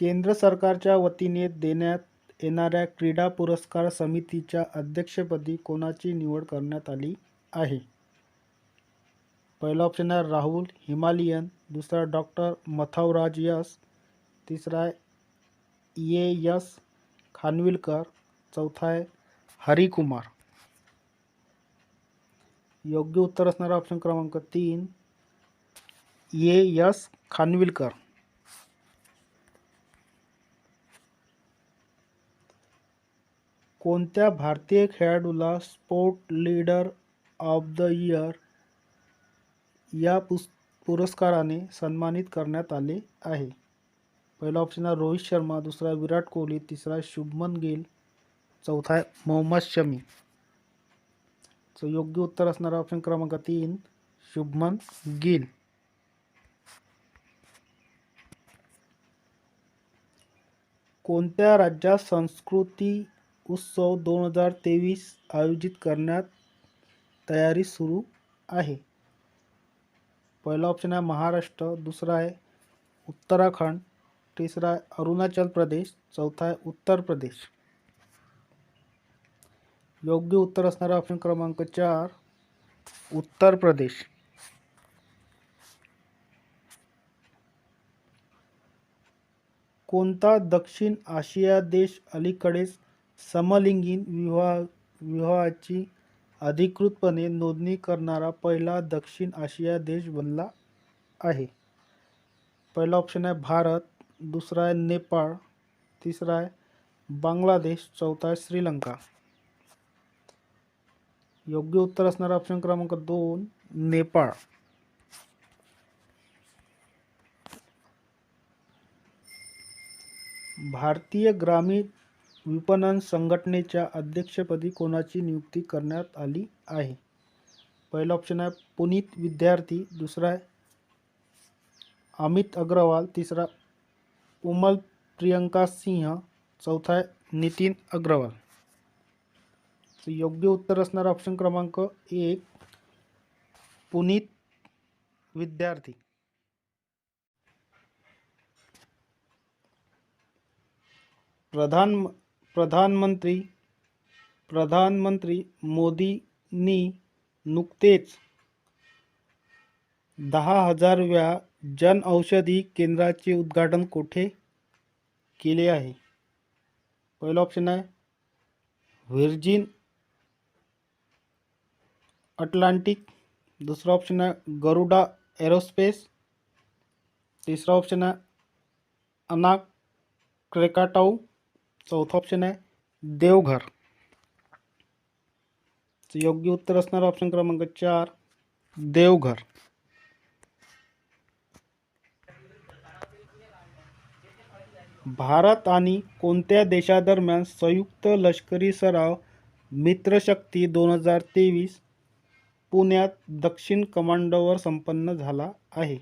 केंद्र सरकारच्या वतीने देण्यात येणाऱ्या क्रीडा पुरस्कार समितीच्या अध्यक्षपदी कोणाची निवड करण्यात आली आहे? पहिला ऑप्शन आहे राहुल हिमालियन दुसरा डॉक्टर मथावराज यस तिसरा ए ये यस खानविलकर चौथा आहे हरिकुमार. योग्य उत्तर असणारा ऑप्शन क्रमांक तीन ये यस खानविलकर. कोणत्या भारतीय खेळाडूला sport leader of the year या पुस पुरस्काराने सन्मानित करण्यात आले आहे? पहिला ऑप्शन आहे रोहित शर्मा दुसरा विराट कोहली तिसरा शुभमन गिल चौथा आहे मोहम्मद शमी. सो योग्य उत्तर असणारा ऑप्शन क्रमांक तीन शुभमन गिल. कोणत्या राज्यात संस्कृती उत्सव दोन हजार तेवीस आयोजित करण्यात तयारी सुरू आहे. पहिला ऑप्शन आहे महाराष्ट्र दुसरा आहे उत्तराखंड तिसरा आहे अरुणाचल प्रदेश चौथा आहे उत्तर प्रदेश. योग्य उत्तर असणारा ऑप्शन क्रमांक चार उत्तर प्रदेश. कोणता दक्षिण आशिया देश अलीकडेच समलिंगी विवाह विवाहाची अधिकृतपणे नोंदणी करणारा पहिला दक्षिण आशिया देश बनला आहे. पहिला ऑप्शन आहे भारत दुसरा आहे नेपाळ तिसरा आहे बांगलादेश चौथा आहे श्रीलंका. योग्य उत्तर असणारा ऑप्शन क्रमांक दोन नेपाळ. भारतीय ग्रामीण विपणन संघटनेच्या अध्यक्षपदी कोणाची नियुक्ती करण्यात आली आहे? पहिला ऑप्शन आहे पुनीत विद्यार्थी. दुसरा आहे अमित अग्रवाल. तिसरा उमल प्रियंका सिंह. चौथा आहे नितीन अग्रवाल. तर योग्य उत्तर असणारा ऑप्शन क्रमांक एक पुनीत विद्यार्थी. प्रधान प्रधानमंत्री प्रधानमंत्री मोदींनी नुकतेच दहा हजारव्या जनऔषधी केंद्राचे उद्घाटन कोठे केले आहे? पहिलं ऑप्शन आहे व्हिर्जिन अटलांटिक. दुसरा ऑप्शन आहे गरुडा एरोस्पेस. तिसरा ऑप्शन आहे अनाक क्रेकाटाऊ चौथा ऑप्शन आहे देवघर. योग्य उत्तर असणार ऑप्शन क्रमांक चार देवघर. भारत आणि कोणत्या देशादरम्यान संयुक्त लष्करी सराव मित्रशक्ती दोन हजार तेवीस पुण्यात दक्षिण कमांडोवर संपन्न झाला आहे?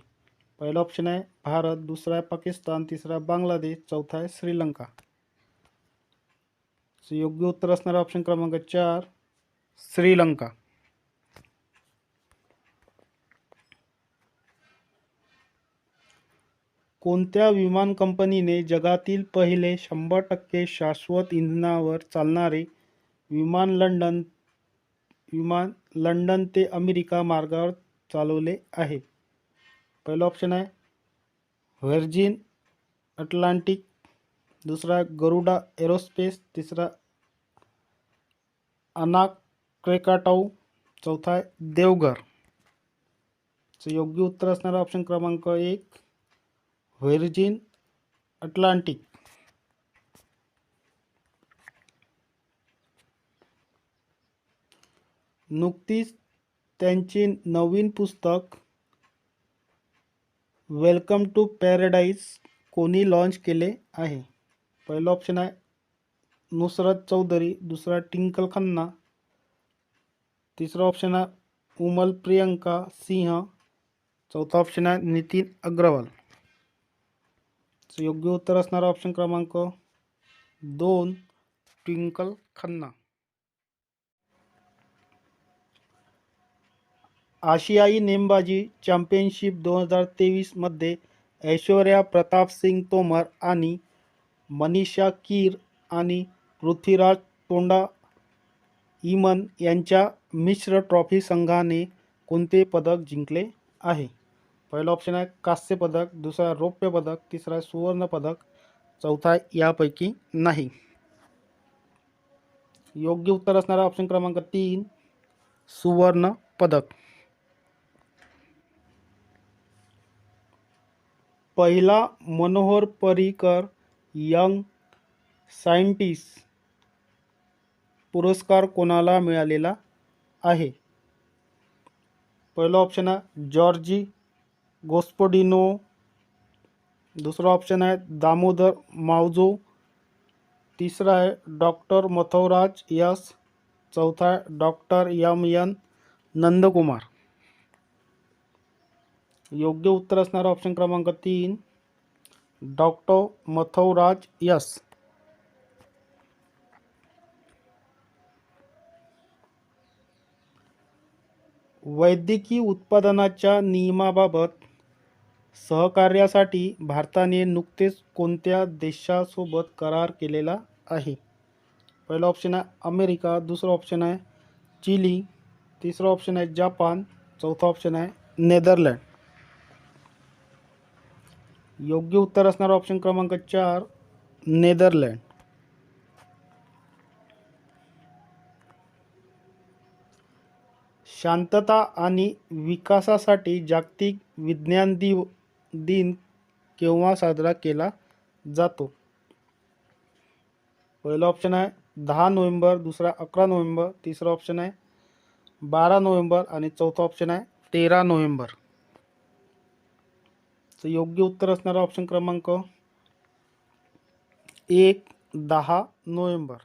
पहिला ऑप्शन आहे भारत दुसरा आहे पाकिस्तान तिसरा बांगलादेश चौथा आहे श्रीलंका. सो योग्य उत्तर असणारा ऑप्शन क्रमांक चार श्रीलंका. कोणत्या विमान कंपनीने जगातील पहिले शंभर टक्के शाश्वत इंधनावर चालणारे विमान लंडन विमान लंडन ते अमेरिका मार्गावर चालवले आहे? पहिलं ऑप्शन आहे व्हर्जिन अटलांटिक दुसरा गरुडा एरोस्पेस, तीसरा अनाक क्रेकाटाऊ चौथा आहे देवघर। सो योग्य उत्तर ऑप्शन क्रमांक एक, व्हर्जिन अटलांटिक. नुकतीच त्यांचे नवीन पुस्तक, वेलकम टू पॅराडाईज, कोणी लॉन्च केले आहे? पहिलं ऑप्शन आहे नुसरत चौधरी, दुसरा टिंकल खन्ना, तीसरा ऑप्शन है उमल प्रियंका सिंह, चौथा ऑप्शन है नितिन अग्रवाल. योग्य उत्तर ऑप्शन क्रमांक दोन ट्विंकल खन्ना. आशियाई नेमबाजी चॅम्पियनशिप दोन हज़ार तेवीसमध्ये ऐश्वर्या प्रताप सिंग तोमर आणि मनीषा कीर आणि पृथ्वीराज तोंडा इमन यांच्या मिश्र ट्रॉफी संघाने कोणते पदक जिंकले आहे? पहिला ऑप्शन आहे कांस्य पदक दुसरा रौप्य पदक तिसरा सुवर्ण पदक चौथा यापैकी नाही. योग्य उत्तर असणारा ऑप्शन क्रमांक तीन सुवर्ण पदक. पहिला मनोहर पर्रिकर यंग सायंटिस्ट पुरस्कार कोणाला मिळालेला ऑप्शन आहे जॉर्जी गोस्पोडिनो. दुसरा ऑप्शन है दामोदर मावजो. तीसरा है डॉक्टर मथवराज यस चौथा है डॉक्टर यम एन नंदकुमार. योग्य उत्तर ऑप्शन क्रमांक तीन. डॉक्टर मथवराज यस. वैद्यकीय उत्पादनाच्या नियमाबाबत सहकार्यासाठी भारताने नुकतेच कोणत्या देशासोबत करार केलेला आहे? पहिला ऑप्शन आहे अमेरिका दुसरा ऑप्शन आहे चिली तिसरा ऑप्शन आहे जपान चौथा ऑप्शन आहे नेदरलँड. योग्य उत्तर असणारा ऑप्शन क्रमांक चार नेदरलँड. शांतता आणि विकासासाठी जागतिक विज्ञान दिव दिन केव्हा साजरा केला जातो? पहिला ऑप्शन आहे दहा नोव्हेंबर दुसरा अकरा नोव्हेंबर तिसरा ऑप्शन आहे बारा नोव्हेंबर आणि चौथा ऑप्शन आहे तेरा नोव्हेंबर. तर योग्य उत्तर असणारा ऑप्शन क्रमांक एक दहा नोव्हेंबर.